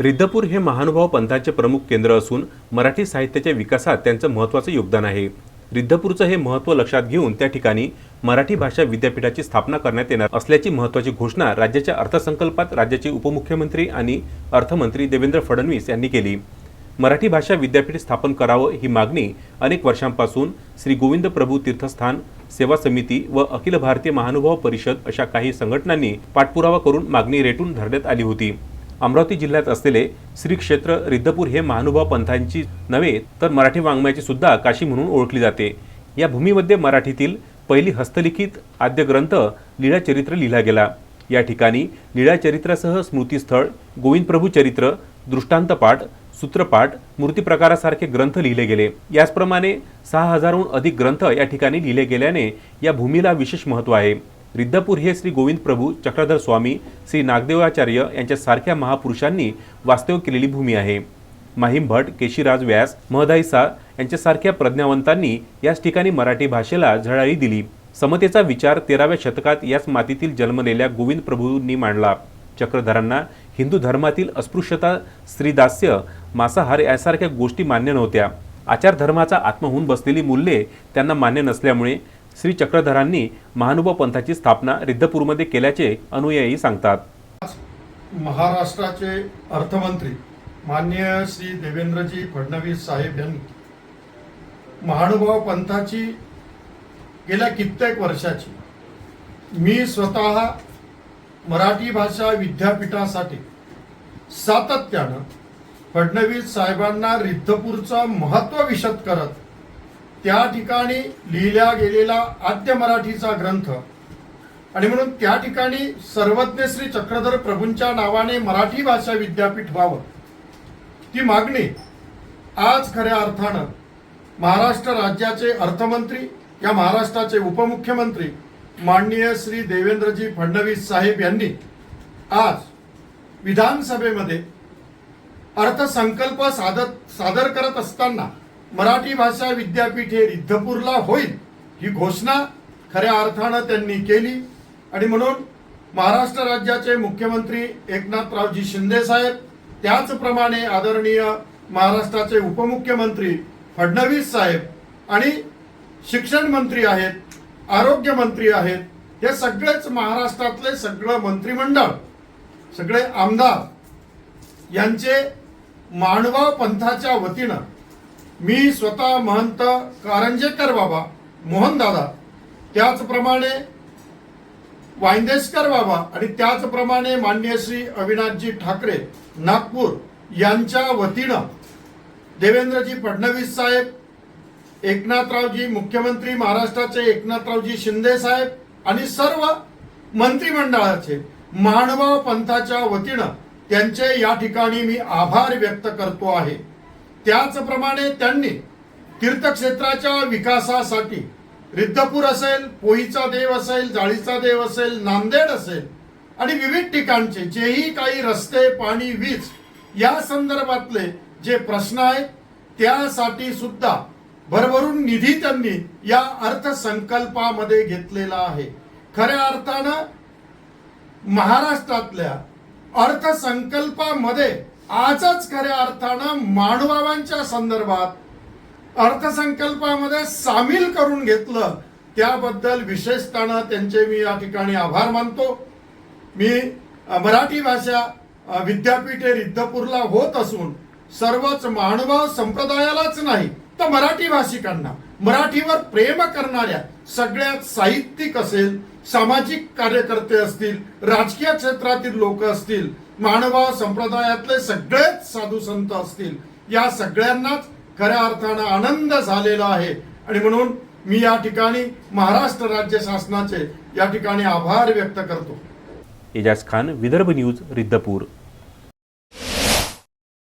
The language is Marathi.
रिद्धपूर हे महानुभाव पंथाचे प्रमुख केंद्र असून मराठी साहित्याच्या विकासात त्यांचं महत्त्वाचं योगदान आहे. रिद्धपूरचं हे महत्त्व लक्षात घेऊन त्या ठिकाणी मराठी भाषा विद्यापीठाची स्थापना करण्यात येणार असल्याची महत्त्वाची घोषणा राज्याच्या अर्थसंकल्पात राज्याचे उपमुख्यमंत्री आणि अर्थमंत्री देवेंद्र फडणवीस यांनी केली. मराठी भाषा विद्यापीठ स्थापन करावं ही मागणी अनेक वर्षांपासून श्री गोविंद प्रभू तीर्थस्थान सेवा समिती व अखिल भारतीय महानुभाव परिषद अशा काही संघटनांनी पाठपुरावा करून मागणी रेटून धरण्यात आली होती. अमरावती जिल्ह्यात असलेले श्री क्षेत्र रिद्धपूर हे महानुभाव पंथांची नव्हे तर मराठी वाङ्मयाची सुद्धा काशी म्हणून ओळखली जाते. या भूमीमध्ये मराठीतील पहिली हस्तलिखित आद्य ग्रंथ लीळाचरित्र लिहिला गेला. या ठिकाणी लीळाचरित्रासह स्मृतीस्थळ गोविंदप्रभू चरित्र दृष्टांतपाठ सूत्रपाठ मूर्तीप्रकारासारखे ग्रंथ लिहिले गेले. याचप्रमाणे सहा हजारहून अधिक ग्रंथ या ठिकाणी लिहिले गेल्याने या भूमीला विशेष महत्त्व आहे. रिद्धपूर हे श्री गोविंद प्रभू चक्रधर स्वामी श्री नागदेवाचार्य यांच्यासारख्या महापुरुषांनी वास्तव्य केलेली भूमी आहे. माहीम भट केशीराज व्यास महदाईसा यांच्यासारख्या प्रज्ञावंतांनी याच ठिकाणी मराठी भाषेला झळाळी दिली. समतेचा विचार तेराव्या शतकात याच मातीतील जन्मलेल्या गोविंद प्रभूंनी मांडला. चक्रधरांना हिंदू धर्मातील अस्पृश्यता स्त्रीदास्य मांसाहार यासारख्या गोष्टी मान्य नव्हत्या. आचारधर्माचा आत्मा होऊन बसलेली मूल्ये त्यांना मान्य नसल्यामुळे श्री चक्रधरांनी महानुभाव पंथाची स्थापना रिद्धपूरमध्ये केल्याचे अनुयायी सांगतात. महाराष्ट्राचे अर्थमंत्री माननीय श्री देवेंद्रजी फडणवीस साहेब यांनी महानुभाव पंथाची गेल्या कित्येक वर्षाची मी स्वतः मराठी भाषा विद्यापीठासाठी सातत्यानं फडणवीस साहेबांना रिद्धपूरचं महत्त्व विशद करत त्या ठिकाणी लिहिल्या गेलेला आद्य मराठीचा ग्रंथ. आणि म्हणून त्या ठिकाणी सर्वज्ञ श्री चक्रधर प्रभूंच्या नावाने मराठी भाषा विद्यापीठ व्हावं. ती मागणी आज खऱ्या अर्थानं महाराष्ट्र राज्याचे अर्थमंत्री या महाराष्ट्राचे उपमुख्यमंत्री माननीय श्री देवेंद्रजी फडणवीस साहेब यांनी आज विधानसभेमध्ये अर्थसंकल्प सादर सादर करत असताना मराठी भाषा विद्यापीठ हे रिद्धपूरला होईल ही घोषणा खऱ्या अर्थानं त्यांनी केली. आणि म्हणून महाराष्ट्र राज्याचे मुख्यमंत्री एकनाथरावजी शिंदे साहेब त्याचप्रमाणे आदरणीय महाराष्ट्राचे उपमुख्यमंत्री फडणवीस साहेब आणि शिक्षण मंत्री आहेत आरोग्य मंत्री आहेत हे सगळेच महाराष्ट्रातले सगळं मंत्रिमंडळ सगळे आमदार यांचे मानवा पंथाच्या वतीनं मी स्वतः महंत कारंजेकर बाबा मोहनदादा त्याचप्रमाणे वायंदेशकर बाबा आणि त्याचप्रमाणे मान्य श्री अविनाशजी ठाकरे नागपूर यांच्या वतीनं देवेंद्रजी फडणवीस साहेब एकनाथरावजी मुख्यमंत्री महाराष्ट्राचे एकनाथरावजी शिंदे साहेब आणि सर्व मंत्रिमंडळाचे मानवा पंथाच्या वतीनं त्यांचे या ठिकाणी मी आभार व्यक्त करतो आहे. त्याचप्रमाणे त्यांनी तीर्थक्षेत्राच्या विकासासाठी रिद्धपूर असेल पोईचा देव असेल जाळीचा देव असेल नांदेड असेल आणि विविध ठिकाणचे जेही काही रस्ते पाणी वीज या संदर्भातले जे प्रश्न आहेत त्यासाठी सुद्धा भरभरून निधी त्यांनी या अर्थसंकल्पामध्ये घेतलेला आहे. खऱ्या अर्थानं महाराष्ट्रातल्या अर्थसंकल्पामध्ये आजच खऱ्या अर्थानं मानवांच्या संदर्भात अर्थसंकल्पामध्ये सामील करून घेतलं त्याबद्दल विशेषतः त्यांचे मी या ठिकाणी आभार मानतो. मी मराठी भाषा विद्यापीठे रिद्धपूरला होत असून सर्वच मानव संप्रदायालाच नाही तर मराठी भाषिकांना मराठीवर प्रेम करणाऱ्या सगळ्यात साहित्यिक असेल सामाजिक कार्यकर्ते असतील राजकीय क्षेत्रातील लोक असतील मानवा संप्रदायातले सगळेच साधू संत असतील. या सगळ्यांनाच खऱ्या अर्थानं आनंद झालेला आहे. आणि म्हणून मी या ठिकाणी महाराष्ट्र राज्य शासनाचे या ठिकाणी आभार व्यक्त करतो. एजाज खान विदर्भ न्यूज रिद्धपूर.